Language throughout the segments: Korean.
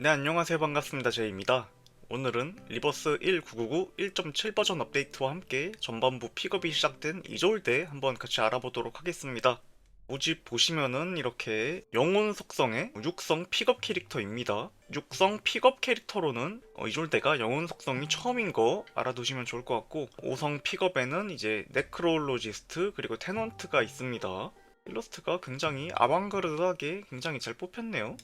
네 안녕하세요. 반갑습니다. 제이입니다. 오늘은 리버스 1999 1.7 버전 업데이트와 함께 전반부 픽업이 시작된 이졸대 한번 같이 알아보도록 하겠습니다. 모집 보시면은 이렇게 영혼 속성의 육성 픽업 캐릭터입니다. 육성 픽업 캐릭터로는 어, 이졸대가 영혼 속성이 처음인 거 알아두시면 좋을 것 같고 5성 픽업에는 이제 네크롤로지스트 그리고 테넌트가 있습니다. 일러스트가 굉장히 아방가르드하게 굉장히 잘 뽑혔네요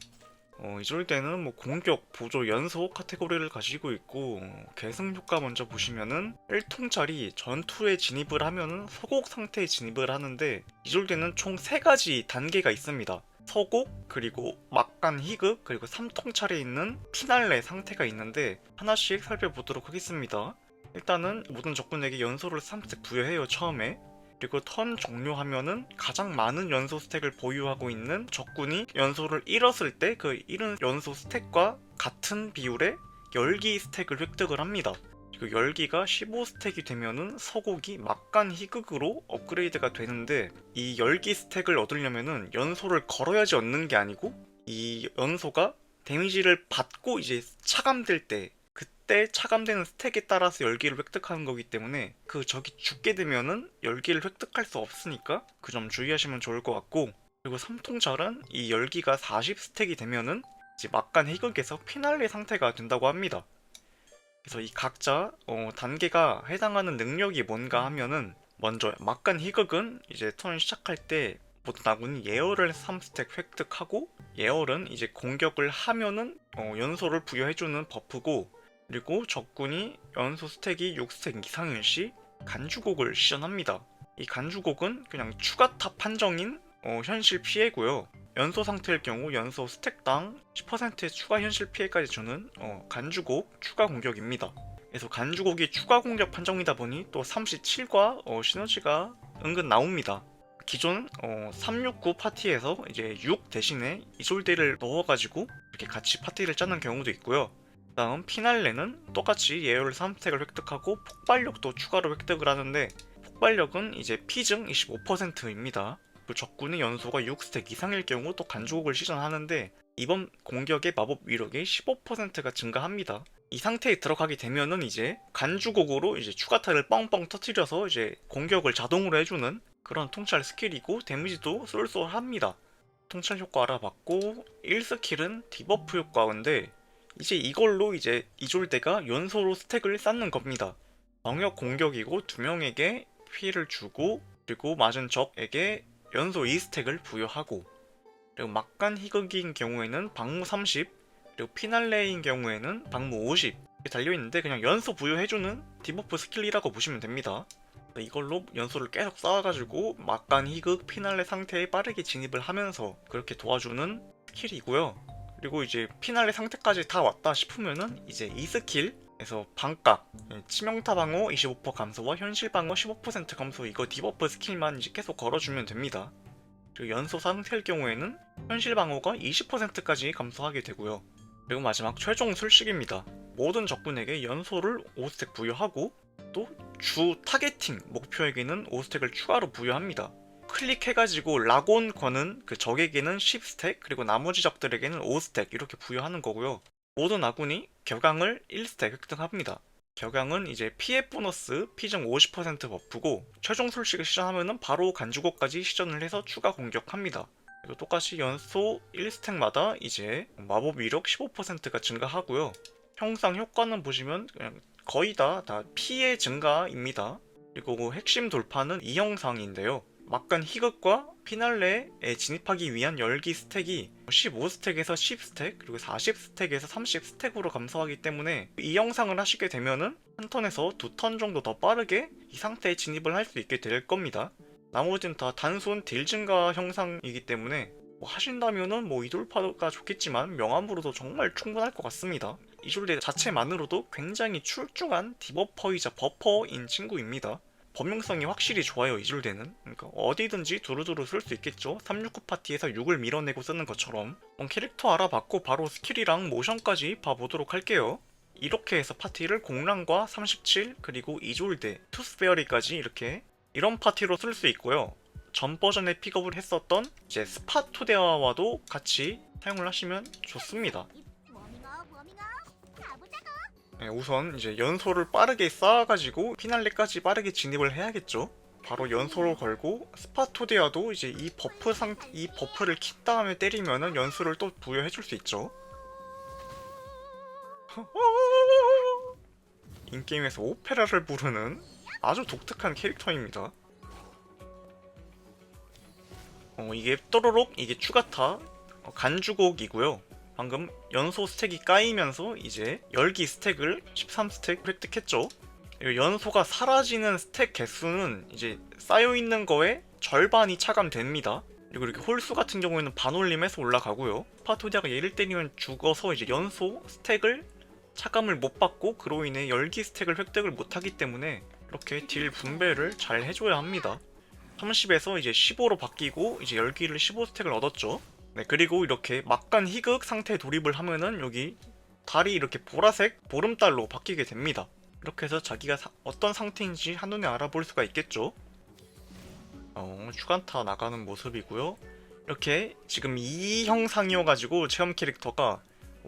어, 이럴 때는 뭐 공격, 보조, 연소 카테고리를 가지고 있고 어, 계승 효과 먼저 보시면은 1통짜리 전투에 진입을 하면은 서곡 상태에 진입을 하는데 이럴 때는 총 3가지 단계가 있습니다. 서곡, 그리고 막간 희극, 그리고 3통짜리에 있는 피날레 상태가 있는데 하나씩 살펴보도록 하겠습니다. 일단은 모든 적군에게 연소를 3스택 부여해요 처음에 그리고 턴 종료하면은 가장 많은 연소 스택을 보유하고 있는 적군이 연소를 잃었을 때 그 잃은 연소 스택과 같은 비율의 열기 스택을 획득을 합니다. 그리고 열기가 15스택이 되면은 서곡이 막간 희극으로 업그레이드가 되는데 이 열기 스택을 얻으려면은 연소를 걸어야지 얻는 게 아니고 이 연소가 데미지를 받고 이제 차감될 때그 때 차감되는 스택에 따라서 열기를 획득하는 거기 때문에 그 적이 죽게 되면은 열기를 획득할 수 없으니까 그 점 주의하시면 좋을 것 같고 그리고 삼통잘은 이 열기가 40스택이 되면은 이제 막간 희극에서 피날레 상태가 된다고 합니다. 그래서 이 각자 어, 단계가 해당하는 능력이 뭔가 하면은 먼저 막간 희극은 이제 턴 시작할 때 모든 아군이 예열을 3스택 획득하고 예열은 이제 공격을 하면은 어, 연소를 부여해주는 버프고 그리고 적군이 연소 스택이 6스택 이상일 시 간주곡을 시전합니다. 이 간주곡은 그냥 추가 탑 판정인 어, 현실 피해고요. 연소 상태일 경우 연소 스택당 10%의 추가 현실 피해까지 주는 어, 간주곡 추가 공격입니다. 그래서 간주곡이 추가 공격 판정이다 보니 또 37과 어, 시너지가 은근 나옵니다. 기존 어, 369 파티에서 이제 6 대신에 이솔대를 넣어가지고 이렇게 같이 파티를 짜는 경우도 있고요. 다음 피날레는 똑같이 예열 3스택을 획득하고 폭발력도 추가로 획득을 하는데 폭발력은 이제 피증 25%입니다. 그 적군의 연소가 6스택 이상일 경우 또 간주곡을 시전하는데 이번 공격의 마법 위력이 15%가 증가합니다. 이 상태에 들어가게 되면은 이제 간주곡으로 이제 추가타를 뻥뻥 터트려서 이제 공격을 자동으로 해주는 그런 통찰 스킬이고 데미지도 쏠쏠합니다. 통찰 효과 알아봤고 1스킬은 디버프 효과인데 이제 이걸로 이제 이졸대가 연소로 스택을 쌓는 겁니다. 병역 공격이고 두 명에게 피해를 주고 그리고 맞은 적에게 연소 2스택을 부여하고 그리고 막간 희극인 경우에는 방무 30 그리고 피날레인 경우에는 방무 50 이렇게 달려있는데 그냥 연소 부여해주는 디버프 스킬이라고 보시면 됩니다. 이걸로 연소를 계속 쌓아가지고 막간 희극 피날레 상태에 빠르게 진입을 하면서 그렇게 도와주는 스킬이고요. 그리고 이제 피날레 상태까지 다 왔다 싶으면은 이제 이 스킬에서 반각 치명타 방어 25% 감소와 현실 방어 15% 감소 이거 디버프 스킬만 이제 계속 걸어주면 됩니다. 그리고 연소 상태일 경우에는 현실 방어가 20%까지 감소하게 되고요. 그리고 마지막 최종 술식입니다. 모든 적군에게 연소를 5스택 부여하고 또 주 타겟팅 목표에게는 5스택을 추가로 부여합니다. 클릭해가지고 라곤 거는 그 적에게는 10스택 그리고 나머지 적들에게는 5스택 이렇게 부여하는 거고요. 모든 아군이 격앙을 1스택 획득합니다. 격앙은 이제 피해 보너스 피증 50% 버프고 최종 술식을 시전하면은 바로 간주고까지 시전을 해서 추가 공격합니다. 똑같이 연소 1스택마다 이제 마법 위력 15%가 증가하고요. 형상 효과는 보시면 그냥 거의 다, 다 피해 증가입니다. 그리고 그 핵심 돌파는 이 형상인데요. 막간 희극과 피날레에 진입하기 위한 열기 스택이 15스택에서 10스택 그리고 40스택에서 30스택으로 감소하기 때문에 이 영상을 하시게 되면은 한 턴에서 두 턴 정도 더 빠르게 이 상태에 진입을 할 수 있게 될 겁니다. 나머지는 다 단순 딜 증가 형상이기 때문에 뭐 하신다면은 뭐 이돌파가 좋겠지만 명암으로도 정말 충분할 것 같습니다. 이졸대 자체만으로도 굉장히 출중한 디버퍼이자 버퍼인 친구입니다. 범용성이 확실히 좋아요 이졸대는. 그러니까 어디든지 두루두루 쓸 수 있겠죠. 369 파티에서 6을 밀어내고 쓰는 것처럼. 캐릭터 알아봤고 바로 스킬이랑 모션까지 봐보도록 할게요. 이렇게 해서 파티를 공랑과 37 그리고 이졸대 투스페어리까지 이렇게 이런 파티로 쓸 수 있고요. 전 버전에 픽업을 했었던 이제 스파토데아와도 같이 사용을 하시면 좋습니다. 네, 우선 이제 연소를 빠르게 쌓아가지고 피날레까지 빠르게 진입을 해야겠죠. 바로 연소를 걸고 스파토디아도 이제 이 버프 상 이 버프를 킨 다음에 때리면은 연수를 또 부여해줄 수 있죠. 인게임에서 오페라를 부르는 아주 독특한 캐릭터입니다. 어, 이게 또로록 이게 추가타 어, 간주곡이고요. 방금 연소 스택이 까이면서 이제 열기 스택을 13스택 획득했죠. 이 연소가 사라지는 스택 개수는 이제 쌓여 있는 거에 절반이 차감됩니다. 그리고 이렇게 홀수 같은 경우에는 반올림해서 올라가고요. 파토디아가 얘를 때리면 죽어서 이제 연소 스택을 차감을 못 받고 그로 인해 열기 스택을 획득을 못하기 때문에 이렇게 딜 분배를 잘 해줘야 합니다. 30에서 이제 15로 바뀌고 이제 열기를 15스택을 얻었죠. 네 그리고 이렇게 막간 희극 상태 돌입을 하면은 여기 달이 이렇게 보라색 보름달로 바뀌게 됩니다. 이렇게 해서 자기가 사- 어떤 상태인지 한눈에 알아볼 수가 있겠죠. 어, 추간타 나가는 모습이고요. 이렇게 지금 이 형상이어가지고 체험 캐릭터가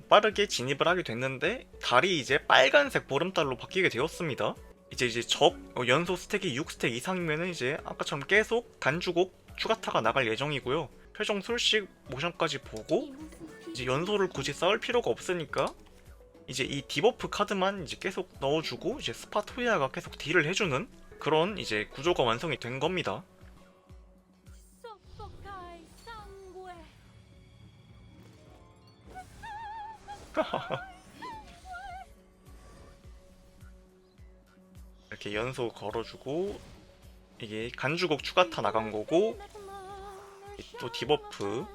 빠르게 진입을 하게 됐는데 달이 이제 빨간색 보름달로 바뀌게 되었습니다. 이제 이제 적 어, 연소 스택이 6스택 이상이면은 이제 아까처럼 계속 간주곡 추가타가 나갈 예정이고요. 최종 술식 모션까지 보고 이제 연소를 굳이 쌓을 필요가 없으니까 이제 이 디버프 카드만 이제 계속 넣어주고 이제 스파토리아가 계속 딜을 해주는 그런 이제 구조가 완성이 된 겁니다. 이렇게 연소 걸어주고 이게 간주곡 추가타 나간 거고 또 디버프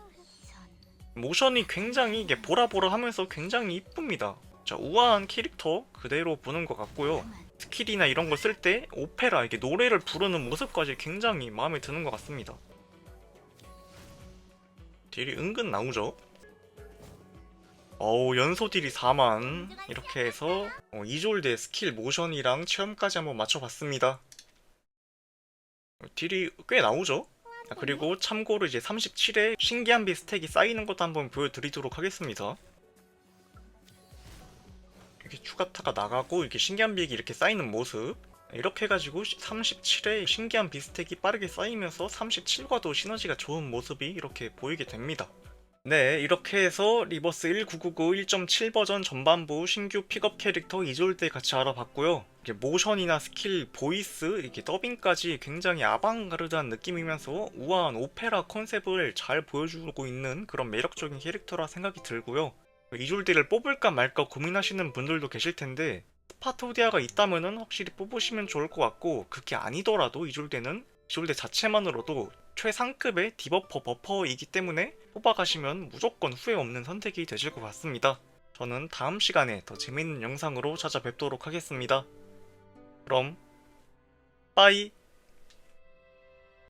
모션이 굉장히 이게 보라보라 하면서 굉장히 이쁩니다. 자 우아한 캐릭터 그대로 보는 것 같고요. 스킬이나 이런 거쓸때 오페라 이게 노래를 부르는 모습까지 굉장히 마음에 드는 것 같습니다. 딜이 은근 나오죠. 어우 연소 딜이 4만 이렇게 해서 어, 이졸드의 스킬 모션이랑 체험까지 한번 맞춰봤습니다. 어, 딜이 꽤 나오죠? 아, 그리고 참고로 이제 37에 신기한 비 스택이 쌓이는 것도 한번 보여드리도록 하겠습니다. 이렇게 추가타가 나가고 이렇게 신기한 비액이 이렇게 쌓이는 모습 이렇게 해가지고 37에 신기한 비스택이 빠르게 쌓이면서 37과도 시너지가 좋은 모습이 이렇게 보이게 됩니다. 네, 이렇게 해서 리버스 1999 1.7 버전 전반부 신규 픽업 캐릭터 이졸드 같이 알아봤고요. 이게 모션이나 스킬, 보이스, 이렇게 더빙까지 굉장히 아방가르드한 느낌이면서 우아한 오페라 컨셉을 잘 보여주고 있는 그런 매력적인 캐릭터라 생각이 들고요. 이졸드를 뽑을까 말까 고민하시는 분들도 계실 텐데 스파토디아가 있다면은 확실히 뽑으시면 좋을 것 같고 그게 아니더라도 이졸드는 이졸드 자체만으로도 최상급의 디버퍼 버퍼이기 때문에 뽑아가시면 무조건 후회 없는 선택이 되실 것 같습니다. 저는 다음 시간에 더 재밌는 영상으로 찾아뵙도록 하겠습니다. 그럼 빠이